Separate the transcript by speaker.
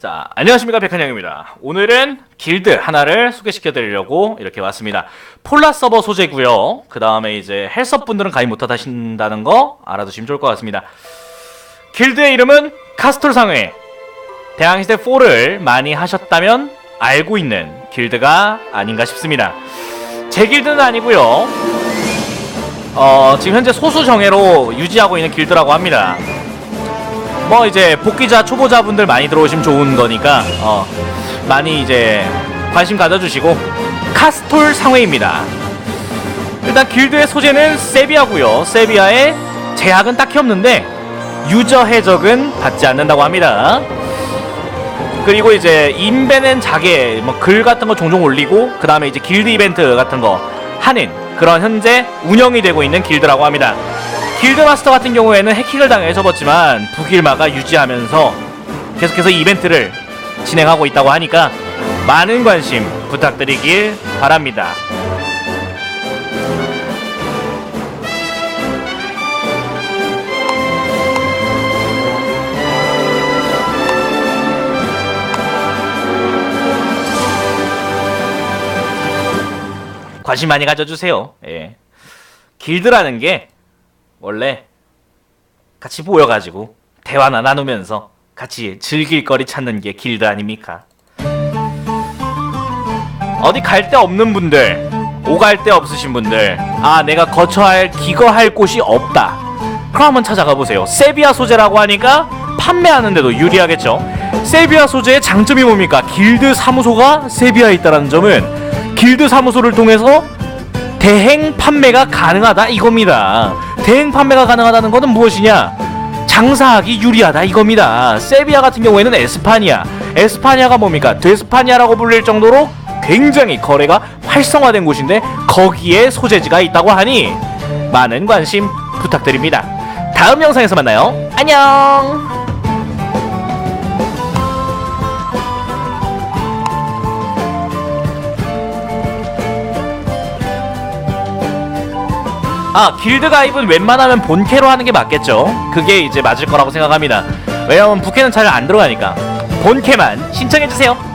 Speaker 1: 자, 안녕하십니까 백한영입니다. 오늘은 길드 하나를 소개시켜 드리려고 이렇게 왔습니다. 폴라 서버 소재고요. 그 다음에 이제 헬섭 분들은 가입 못 하신다는 거 알아두시면 좋을 것 같습니다. 길드의 이름은 카스톨 상회. 대항시대 4를 많이 하셨다면 알고 있는 길드가 아닌가 싶습니다. 제 길드는 아니고요. 어, 지금 현재 소수 정예로 유지하고 있는 길드라고 합니다. 뭐 이제 복귀자 초보자분들 많이 들어오시면 좋은 거니까 어 많이 이제 관심 가져주시고 카스톨 상회입니다. 일단 길드의 소재는 세비야고요. 세비야의 제약은 딱히 없는데 유저 해적은 받지 않는다고 합니다. 그리고 이제 인벤앤 자개 뭐글 같은 거 종종 올리고 그 다음에 이제 길드 이벤트 같은 거 하는 그런 현재 운영이 되고 있는 길드라고 합니다. 길드 마스터 같은 경우에는 해킹을 당해 접었지만 북일마가 유지하면서 계속해서 이벤트를 진행하고 있다고 하니까 많은 관심 부탁드리길 바랍니다. 관심 많이 가져주세요. 예. 길드라는 게 원래 같이 모여가지고 대화나 나누면서 같이 즐길 거리 찾는 게 길드 아닙니까? 어디 갈 데 없는 분들, 오갈 데 없으신 분들, 아 내가 거처할 기거할 곳이 없다. 그럼 한번 찾아가 보세요. 세비야 소재라고 하니까 판매하는데도 유리하겠죠. 세비야 소재의 장점이 뭡니까? 길드 사무소가 세비야에 있다는 점은 길드 사무소를 통해서 대행 판매가 가능하다 이겁니다. 대행 판매가 가능하다는 것은 무엇이냐? 장사하기 유리하다 이겁니다. 세비야 같은 경우에는 에스파니아. 에스파니아가 뭡니까? 데스파니아라고 불릴 정도로 굉장히 거래가 활성화된 곳인데 거기에 소재지가 있다고 하니 많은 관심 부탁드립니다. 다음 영상에서 만나요. 안녕. 아 길드 가입은 웬만하면 본캐로 하는 게 맞겠죠. 그게 이제 맞을 거라고 생각합니다. 왜냐면 부캐는 잘 안 들어가니까. 본캐만 신청해주세요